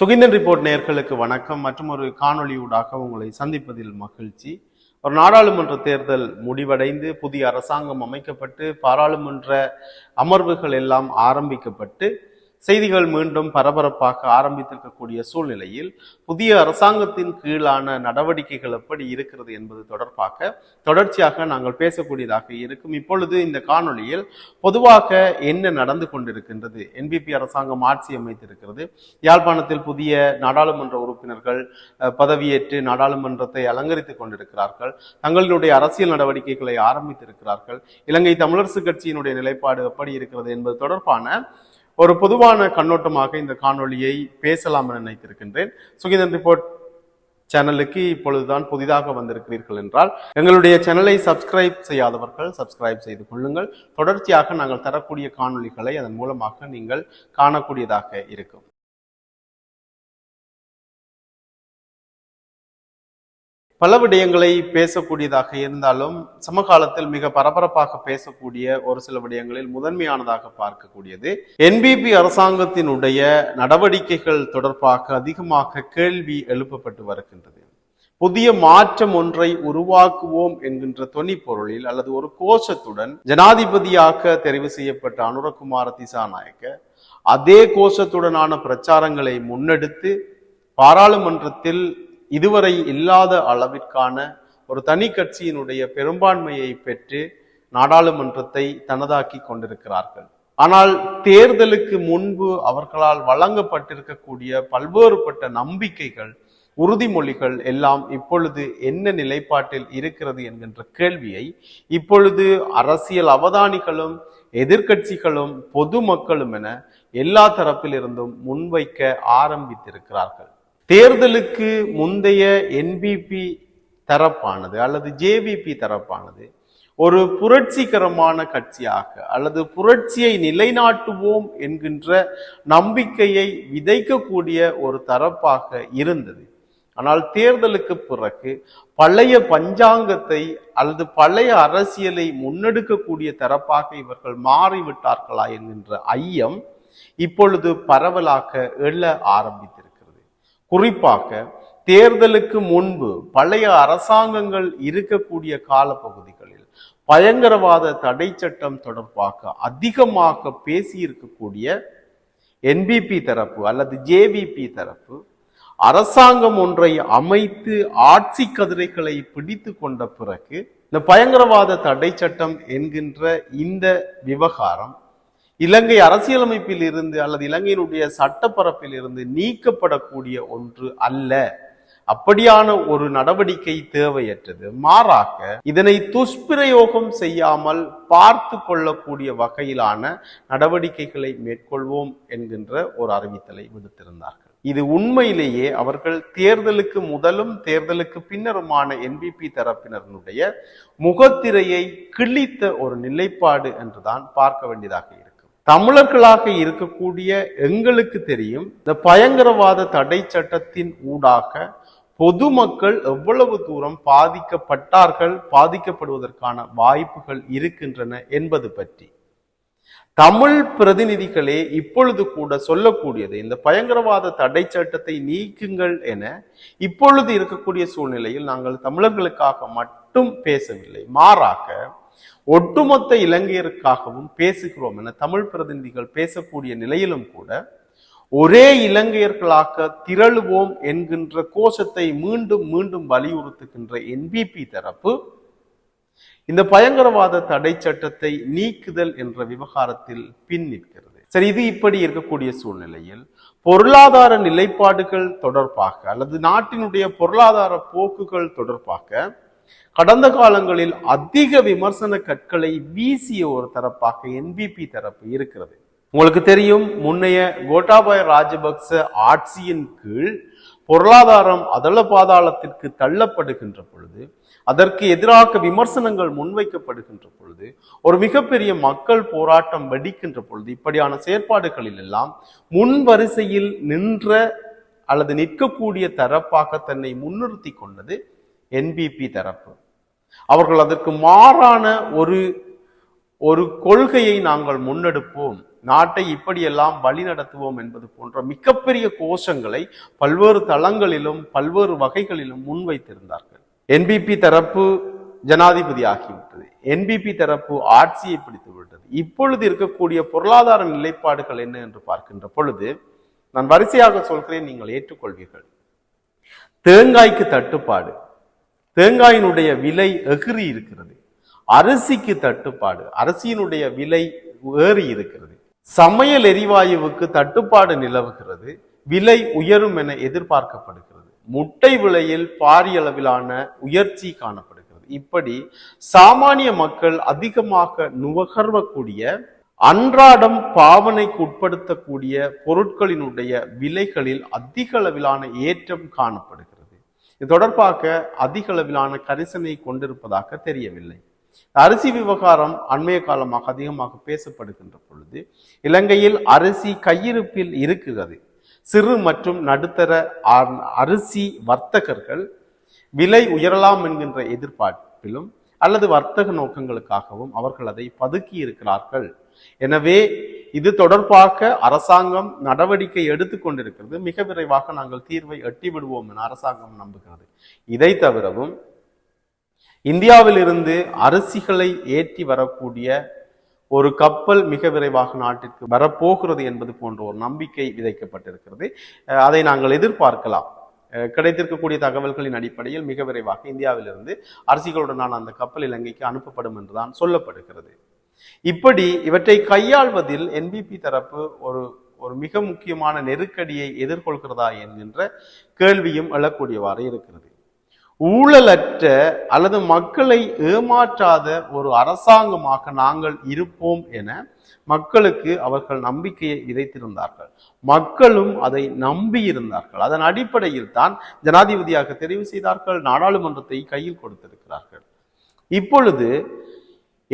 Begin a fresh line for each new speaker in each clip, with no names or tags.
Suginthan report நேர்களுக்கு வணக்கம் மற்றும் ஒரு காணொளியூடாக உங்களை சந்திப்பதில் மகிழ்ச்சி ஒரு நாடாளுமன்ற தேர்தல் முடிவடைந்து புதிய அரசாங்கம் அமைக்கப்பட்டு பாராளுமன்ற அமர்வுகள் எல்லாம் ஆரம்பிக்கப்பட்டு செய்திகள் மீண்டும் பரபரப்பாக ஆரம்பித்திருக்கக்கூடிய சூழ்நிலையில் புதிய அரசாங்கத்தின் கீழான நடவடிக்கைகள் எப்படி இருக்கிறது என்பது தொடர்பாக தொடர்ச்சியாக நாங்கள் பேசக்கூடியதாக இருக்கும் இப்பொழுது இந்த காணொளியில் பொதுவாக என்ன நடந்து கொண்டிருக்கின்றது என்பிபி அரசாங்கம் ஆட்சி அமைத்திருக்கிறது யாழ்ப்பாணத்தில் புதிய நாடாளுமன்ற உறுப்பினர்கள் பதவியேற்று நாடாளுமன்றத்தை அலங்கரித்துக் கொண்டிருக்கிறார்கள் தங்களுடைய அரசியல் நடவடிக்கைகளை ஆரம்பித்திருக்கிறார்கள் இலங்கை தமிழரசு கட்சியினுடைய நிலைப்பாடு எப்படி இருக்கிறது என்பது தொடர்பான ஒரு பொதுவான கண்ணோட்டமாக இந்த காணொளியை பேசலாம் என நினைத்திருக்கின்றேன் சுகிதன் ரிப்போர்ட் சேனலுக்கு இப்பொழுதுதான் புதிதாக வந்திருக்கிறீர்கள் என்றால் எங்களுடைய சேனலை சப்ஸ்கிரைப் செய்யாதவர்கள் சப்ஸ்கிரைப் செய்து கொள்ளுங்கள் தொடர்ச்சியாக நாங்கள் தரக்கூடிய காணொளிகளை அதன் மூலமாக நீங்கள் காணக்கூடியதாக இருக்கும் பல விடயங்களை பேசக்கூடியதாக இருந்தாலும் சமகாலத்தில் மிக பரபரப்பாக பேசக்கூடிய ஒரு சில விடயங்களில் முதன்மையானதாக பார்க்கக்கூடியது என்பிபி அரசாங்கத்தினுடைய நடவடிக்கைகள் தொடர்பாக அதிகமாக கேள்வி எழுப்பப்பட்டு வருகின்றது புதிய மாற்றம் ஒன்றை உருவாக்குவோம் என்கின்ற தொனி பொருளில் அல்லது ஒரு கோஷத்துடன் ஜனாதிபதியாக தெரிவு செய்யப்பட்ட அனுரகுமார திசாநாயக்க அதே கோஷத்துடனான பிரச்சாரங்களை முன்னெடுத்து பாராளுமன்றத்தில் இதுவரை இல்லாத அளவிற்கான ஒரு தனி கட்சியினுடைய பெரும்பான்மையை பெற்று நாடாளுமன்றத்தை தனதாக்கி கொண்டிருக்கிறார்கள் ஆனால் தேர்தலுக்கு முன்பு அவர்களால் வழங்கப்பட்டிருக்கக்கூடிய பல்வேறுபட்ட நம்பிக்கைகள் உறுதிமொழிகள் எல்லாம் இப்பொழுது என்ன நிலைப்பாட்டில் இருக்கிறது என்கின்ற கேள்வியை இப்பொழுது அரசியல் அவதானிகளும் எதிர்கட்சிகளும் பொதுமக்களும் என எல்லா தரப்பிலிருந்தும் முன்வைக்க ஆரம்பித்திருக்கிறார்கள் தேர்தலுக்கு முந்தைய என்பிபி தரப்பானது அல்லது ஜேபிபி தரப்பானது ஒரு புரட்சிகரமான கட்சியாக அல்லது புரட்சியை நிலைநாட்டுவோம் என்கின்ற நம்பிக்கையை விதைக்கக்கூடிய ஒரு தரப்பாக இருந்தது ஆனால் தேர்தலுக்கு பிறகு பழைய பஞ்சாங்கத்தை அல்லது பழைய அரசியலை முன்னெடுக்கக்கூடிய தரப்பாக இவர்கள் மாறிவிட்டார்களா என்கின்ற ஐயம் இப்பொழுது பரவலாக எழ ஆரம்பித்தது குறிப்பாக தேர்தலுக்கு முன்பு பழைய அரசாங்கங்கள் இருக்கக்கூடிய காலப்பகுதிகளில் பயங்கரவாத தடை சட்டம் தொடர்பாக அதிகமாக பேசியிருக்கக்கூடிய என்பிபி தரப்பு அல்லது ஜேவிபி தரப்பு அரசாங்கம் ஒன்றை அமைத்து ஆட்சி கதிரைகளை பிடித்து கொண்ட பிறகு இந்த பயங்கரவாத தடை சட்டம் என்கின்ற இந்த விவகாரம் இலங்கை அரசியலமைப்பில் இருந்து அல்லது இலங்கையினுடைய சட்டப்பரப்பில் இருந்து நீக்கப்படக்கூடிய ஒன்று அல்ல அப்படியான ஒரு நடவடிக்கை தேவையற்றது மாறாக இதனை துஷ்பிரயோகம் செய்யாமல் பார்த்து கொள்ளக்கூடிய வகையிலான நடவடிக்கைகளை மேற்கொள்வோம் என்கின்ற ஒரு அறிவித்தலை விடுத்திருந்தார்கள் இது உண்மையிலேயே அவர்கள் தேர்தலுக்கு முதலும் தேர்தலுக்கு பின்னருமான என்பிபி தரப்பினருடைய முகத்திரையை கிழித்த ஒரு நிலைப்பாடு என்றுதான் பார்க்க வேண்டியதாக தமிழர்களாக இருக்கக்கூடிய எங்களுக்கு தெரியும் இந்த பயங்கரவாத தடை சட்டத்தின் ஊடாக பொதுமக்கள் எவ்வளவு தூரம் பாதிக்கப்பட்டார்கள் பாதிக்கப்படுவதற்கான வாய்ப்புகள் இருக்கின்றன என்பது பற்றி தமிழ் பிரதிநிதிகளே இப்பொழுது கூட சொல்லக்கூடியது இந்த பயங்கரவாத தடை சட்டத்தை நீக்குங்கள் என இப்பொழுது இருக்கக்கூடிய சூழ்நிலையில் நாங்கள் தமிழர்களுக்காக மட்டும் பேசவில்லை மாறாக ஒட்டுமொத்த இலங்கையருக்காகவும் பேசுகிறோம் என தமிழ் பிரதிநிதிகள் பேசக்கூடிய நிலையிலும் கூட ஒரே இலங்கையர்களாக திரளுவோம் என்கின்ற கோஷத்தை மீண்டும் மீண்டும் வலியுறுத்துகின்ற என்பிபி தரப்பு இந்த பயங்கரவாத தடை சட்டத்தை நீக்குதல் என்ற விவகாரத்தில் பின் நிற்கிறது சரி இது இப்படி இருக்கக்கூடிய சூழ்நிலையில் பொருளாதார நிலைப்பாடுகள் தொடர்பாக அல்லது நாட்டினுடைய பொருளாதார போக்குகள் தொடர்பாக கடந்த காலங்களில் அதிக விமர்சன கற்களை வீசிய ஒரு தரப்பாக என்பிபி தரப்பு இருக்கிறது உங்களுக்கு தெரியும் முன்னைய கோட்டாபாய ராஜபக்ச ஆட்சியின் கீழ் பொருளாதாரம் அதள பாதாளத்திற்கு தள்ளப்படுகின்ற பொழுது அதற்கு எதிராக விமர்சனங்கள் முன்வைக்கப்படுகின்ற பொழுது ஒரு மிகப்பெரிய மக்கள் போராட்டம் வெடிக்கின்ற பொழுது இப்படியான செயற்பாடுகளில் எல்லாம் முன் வரிசையில் நின்ற அல்லது நிற்கக்கூடிய தரப்பாக தன்னை முன்னிறுத்தி கொண்டது என்பிபி தரப்பு அவர்கள் அதற்கு மாறான ஒரு ஒரு கொள்கையை நாங்கள் முன்னெடுப்போம் நாட்டை இப்படியெல்லாம் வழி நடத்துவோம் என்பது போன்ற மிகப்பெரிய கோஷங்களை பல்வேறு தளங்களிலும் பல்வேறு வகைகளிலும் முன்வைத்திருந்தார்கள் என்பிபி தரப்பு ஜனாதிபதி ஆகிவிட்டது என்பிபி தரப்பு ஆட்சியை பிடித்து விட்டது இப்பொழுது இருக்கக்கூடிய பொருளாதார நிலைப்பாடுகள் என்ன என்று பார்க்கின்ற பொழுது நான் வரிசையாக சொல்கிறேன் நீங்கள் ஏற்றுக்கொள்வீர்கள் தேங்காய்க்கு தட்டுப்பாடு தேங்காயினுடைய விலை எகிரி இருக்கிறது அரிசிக்கு தட்டுப்பாடு அரிசியினுடைய விலை ஏறி இருக்கிறது சமையல் எரிவாயுவுக்கு தட்டுப்பாடு நிலவுகிறது விலை உயரும் என எதிர்பார்க்கப்படுகிறது முட்டை விலையில் பாரியளவிலான உயர்ச்சி காணப்படுகிறது இப்படி சாமானிய மக்கள் அதிகமாக நுகர்வக்கூடிய அன்றாடம் பாவனைக்கு உட்படுத்தக்கூடிய பொருட்களினுடைய விலைகளில் அதிக அளவிலான ஏற்றம் காணப்படுகிறது இது தொடர்பாக அதிக அளவிலான கரிசனை கொண்டிருப்பதாக தெரியவில்லை அரிசி விவகாரம் அண்மைய காலமாக அதிகமாக பேசப்படுகின்ற பொழுது இலங்கையில் அரிசி கையிருப்பில் இருக்கிறது சிறு மற்றும் நடுத்தர அரிசி வர்த்தகர்கள் விலை உயரலாம் என்கின்ற எதிர்பார்ப்பிலும் அல்லது வர்த்தக நோக்கங்களுக்காகவும் அவர்கள் அதை பதுக்கி இருக்கிறார்கள் எனவே இது தொடர்பாக அரசாங்கம் நடவடிக்கை எடுத்து கொண்டிருக்கிறது மிக விரைவாக நாங்கள் தீர்வை எட்டி விடுவோம் என அரசாங்கம் நம்புகிறது இதை தவிரவும் இந்தியாவிலிருந்து அரிசிகளை ஏற்றி வரக்கூடிய ஒரு கப்பல் மிக விரைவாக நாட்டிற்கு வரப்போகிறது என்பது போன்ற ஒரு நம்பிக்கை விதைக்கப்பட்டிருக்கிறது அதை நாங்கள் எதிர்பார்க்கலாம் கிடைத்திருக்கக்கூடிய தகவல்களின் அடிப்படையில் மிக விரைவாக இந்தியாவிலிருந்து அரசிகளுடனான அந்த கப்பல் இலங்கைக்கு அனுப்பப்படும் என்றுதான் சொல்லப்படுகிறது இப்படி இவற்றை கையாள்வதில் என்பிபி தரப்பு ஒரு ஒரு மிக முக்கியமான நெருக்கடியை எதிர்கொள்கிறதா என்கின்ற கேள்வியும் எழக்கூடியவாறு இருக்கிறது ஊழலற்ற அல்லது மக்களை ஏமாற்றாத ஒரு அரசாங்கமாக நாங்கள் இருப்போம் என மக்களுக்கு அவர்கள் நம்பிக்கையை விதைத்திருந்தார்கள் மக்களும் அதை நம்பியிருந்தார்கள் அதன் அடிப்படையில் தான் ஜனாதிபதியாக தெரிவு செய்தார்கள் நாடாளுமன்றத்தை கையில் கொடுத்திருக்கிறார்கள் இப்பொழுது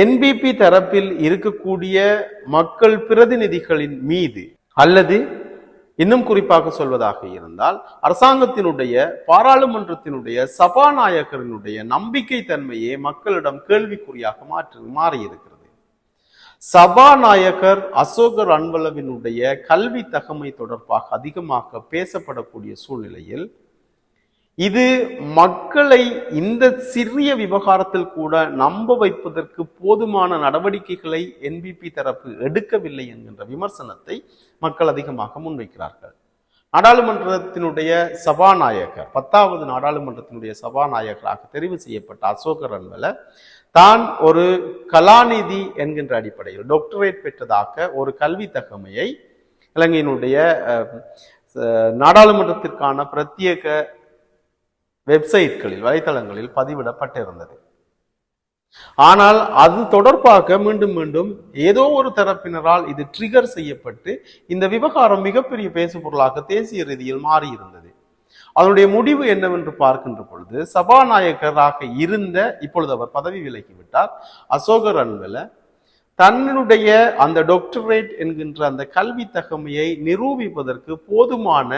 என்பிபி தரப்பில் இருக்கக்கூடிய மக்கள் பிரதிநிதிகளின் மீது அல்லது இன்னும் குறிப்பாக சொல்வதாக இருந்தால் அரசாங்கத்தினுடைய பாராளுமன்றத்தினுடைய சபாநாயகரினுடைய நம்பிக்கை தன்மையே மக்களிடம் கேள்விக்குறியாக மாற்றி மாறியிருக்கிறது சபாநாயகர் அசோகர் அன்பளவினுடைய கல்வி தகமை தொடர்பாக அதிகமாக பேசப்படக்கூடிய சூழ்நிலையில் இது மக்களை இந்த சிறிய விவகாரத்தில் கூட நம்ப வைப்பதற்கு போதுமான நடவடிக்கைகளை என்பிபி தரப்பு எடுக்கவில்லை என்கின்ற விமர்சனத்தை மக்கள் அதிகமாக முன்வைக்கிறார்கள் நாடாளுமன்றத்தினுடைய சபாநாயகர் பத்தாவது நாடாளுமன்றத்தினுடைய சபாநாயகராக தெரிவு செய்யப்பட்ட அசோகர் அன்பல தான் ஒரு கலாநிதி என்கின்ற அடிப்படையில் டாக்டரேட் பெற்றதாக ஒரு கல்வி தகமையை இலங்கையினுடைய நாடாளுமன்றத்திற்கான பிரத்யேக வெப்சைட்களில் வலைத்தளங்களில் பதிவிடப்பட்டிருந்தது ஆனால் அது தொடர்பாக மீண்டும் மீண்டும் ஏதோ ஒரு தரப்பினரால் இது ட்ரிகர் செய்யப்பட்டு இந்த விவகாரம் மிகப்பெரிய பேசு பொருளாக தேசிய ரீதியில் மாறியிருந்தது அதனுடைய முடிவு என்னவென்று பார்க்கின்ற பொழுது சபாநாயகராக இருந்த இப்பொழுது அவர் பதவி விலகிவிட்டார் அசோகர் அன்பில் தன்னுடைய அந்த டாக்டரேட் என்கின்ற அந்த கல்வி தகமையை நிரூபிப்பதற்கு போதுமான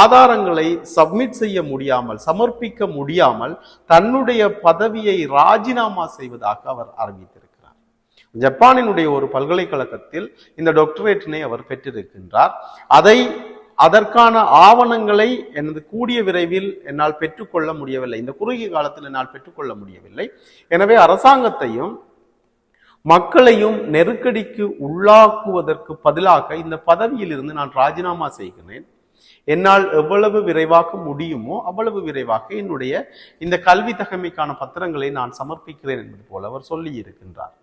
ஆதாரங்களை சப்மிட் செய்ய முடியாமல் சமர்ப்பிக்க முடியாமல் தன்னுடைய பதவியை ராஜினாமா செய்வதாக அவர் அறிவித்திருக்கிறார் ஜப்பானினுடைய ஒரு பல்கலைக்கழகத்தில் இந்த டாக்டரேட்டினை அவர் பெற்றிருக்கின்றார் அதை அதற்கான ஆவணங்களை எனது கூடிய விரைவில் என்னால் பெற்றுக்கொள்ள முடியவில்லை இந்த குறுகிய காலத்தில் என்னால் பெற்றுக்கொள்ள முடியவில்லை எனவே அரசாங்கத்தையும் மக்களையும் நெருக்கடிக்கு உள்ளாக்குவதற்கு பதிலாக இந்த பதவியிலிருந்து நான் ராஜினாமா செய்கிறேன் என்னால் எவ்வளவு விரைவாக முடியுமோ அவ்வளவு விரைவாக என்னுடைய இந்த கல்வி தகமைக்கான பத்திரங்களை நான் சமர்ப்பிக்கிறேன் என்பது போல அவர் சொல்லி இருக்கின்றார்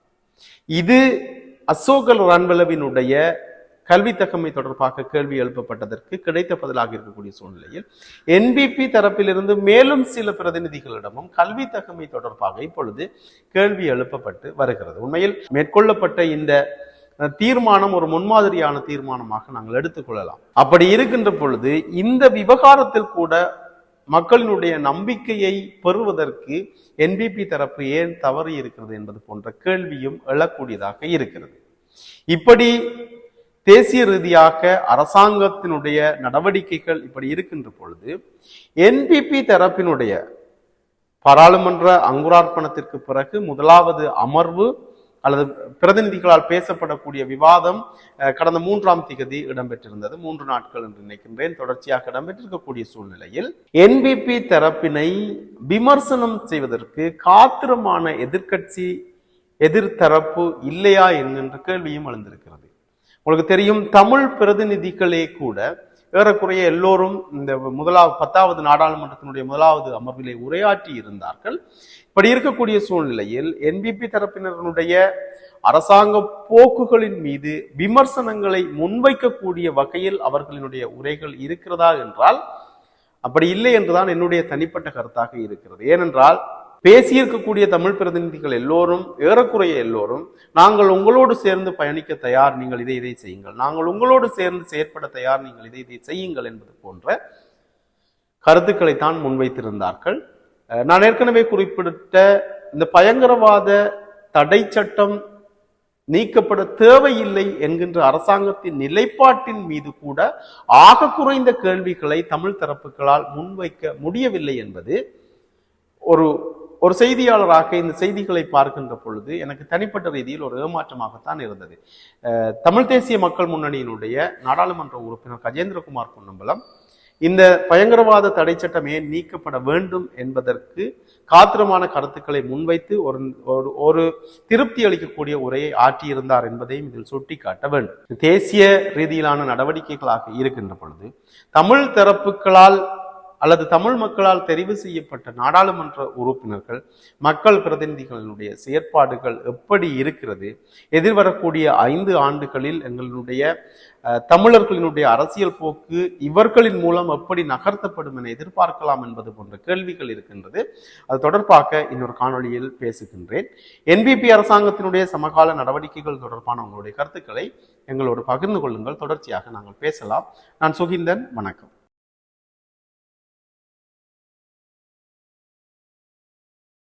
இது அசோகல் ரன்பளவினுடைய கல்வி தகமை தொடர்பாக கேள்வி எழுப்பப்பட்டதற்கு கிடைத்த பதிலாக இருக்கக்கூடிய சூழ்நிலையில் என்பிபி தரப்பிலிருந்து மேலும் சில பிரதிநிதிகளிடமும் கல்வி தகமை தொடர்பாக இப்பொழுது கேள்வி எழுப்பப்பட்டு வருகிறது உண்மையில் மேற்கொள்ளப்பட்ட இந்த தீர்மானம் ஒரு முன்மாதிரியான தீர்மானமாக நாங்கள் எடுத்துக்கொள்ளலாம் அப்படி இருக்கின்ற பொழுது இந்த விவகாரத்தில் கூட மக்களினுடைய நம்பிக்கையை பெறுவதற்கு என்பிபி தரப்பு ஏன் தவறு இருக்கிறது என்பது போன்ற கேள்வியும் எழக்கூடியதாக இருக்கிறது இப்படி தேசிய ரீதியாக அரசாங்கத்தினுடைய நடவடிக்கைகள் இப்படி இருக்கின்ற பொழுது என்பிபி தரப்பினுடைய பாராளுமன்ற அங்குரார்ப்பணத்திற்கு பிறகு முதலாவது அமர்வு அல்லது பிரதிநிதிகளால் பேசப்படக்கூடிய விவாதம் கடந்த மூன்றாம் திகதி இடம்பெற்றிருந்தது மூன்று நாட்கள் என்று நினைக்கின்றேன் தொடர்ச்சியாக இடம்பெற்றிருக்கக்கூடிய சூழ்நிலையில் என்பிபி தரப்பினை விமர்சனம் செய்வதற்கு காத்திரமான எதிர்கட்சி எதிர்த்தரப்பு இல்லையா என்கின்ற கேள்வியும் எழுந்திருக்கிறது உங்களுக்கு தெரியும் தமிழ் பிரதிநிதிகளே கூட ஏறக்குறைய எல்லோரும் இந்த முதலாவது பத்தாவது நாடாளுமன்றத்தினுடைய முதலாவது அமர்விலே உரையாற்றி இருந்தார்கள் இப்படி இருக்கக்கூடிய சூழ்நிலையில் என்பிபி தரப்பினருடைய அரசாங்க போக்குகளின் மீது விமர்சனங்களை முன்வைக்கக்கூடிய வகையில் அவர்களினுடைய உரைகள் இருக்கிறதா என்றால் அப்படி இல்லை என்றுதான் என்னுடைய தனிப்பட்ட கருத்தாக இருக்கிறது ஏனென்றால் பேசியிருக்கக்கூடிய தமிழ் பிரதிநிதிகள் எல்லோரும் ஏறக்குறைய எல்லோரும் நாங்கள் உங்களோடு சேர்ந்து பயணிக்க தயார் நீங்கள் இதை இதை செய்யுங்கள் நாங்கள் உங்களோடு சேர்ந்து செயற்பட தயார் நீங்கள் இதை இதை செய்யுங்கள் என்பது போன்ற கருத்துக்களை தான் முன்வைத்திருந்தார்கள் நான் ஏற்கனவே குறிப்பிட்ட இந்த பயங்கரவாத தடை சட்டம் நீக்கப்பட தேவையில்லை என்கின்ற அரசாங்கத்தின் நிலைப்பாட்டின் மீது கூட ஆக குறைந்த கேள்விகளை தமிழ் தரப்புகளால் முன்வைக்க முடியவில்லை என்பது ஒரு ஒரு செய்தியாளராக இந்த செய்திகளை பார்க்கின்ற பொழுது எனக்கு தனிப்பட்ட ரீதியில் ஒரு ஏமாற்றமாகத்தான் இருந்தது தமிழ் தேசிய மக்கள் முன்னணியினுடைய நாடாளுமன்ற உறுப்பினர் கஜேந்திரகுமார் பொன்னம்பலம் இந்த பயங்கரவாத தடை சட்டம் ஏன் நீக்கப்பட வேண்டும் என்பதற்கு காத்திரமான கருத்துக்களை முன்வைத்து ஒரு ஒரு திருப்தி அளிக்கக்கூடிய உரையை ஆற்றியிருந்தார் என்பதையும் இதில் சுட்டிக்காட்ட வேண்டும் தேசிய ரீதியிலான நடவடிக்கைகளாக இருக்கின்ற பொழுது தமிழ் தரப்புகளால் அல்லது தமிழ் மக்களால் தெரிவு செய்யப்பட்ட நாடாளுமன்ற உறுப்பினர்கள் மக்கள் பிரதிநிதிகளினுடைய செயற்பாடுகள் எப்படி இருக்கிறது எதிர்வரக்கூடிய ஐந்து ஆண்டுகளில் எங்களுடைய தமிழர்களினுடைய அரசியல் போக்கு இவர்களின் மூலம் எப்படி நகர்த்தப்படும் என எதிர்பார்க்கலாம் என்பது போன்ற கேள்விகள் இருக்கின்றது அது தொடர்பாக இன்னொரு காணொலியில் பேசுகின்றேன் என்பிபி அரசாங்கத்தினுடைய சமகால நடவடிக்கைகள் தொடர்பான உங்களுடைய கருத்துக்களை எங்களோடு பகிர்ந்து கொள்ளுங்கள் தொடர்ச்சியாக நாங்கள் பேசலாம் நான் சுகிந்தன் வணக்கம்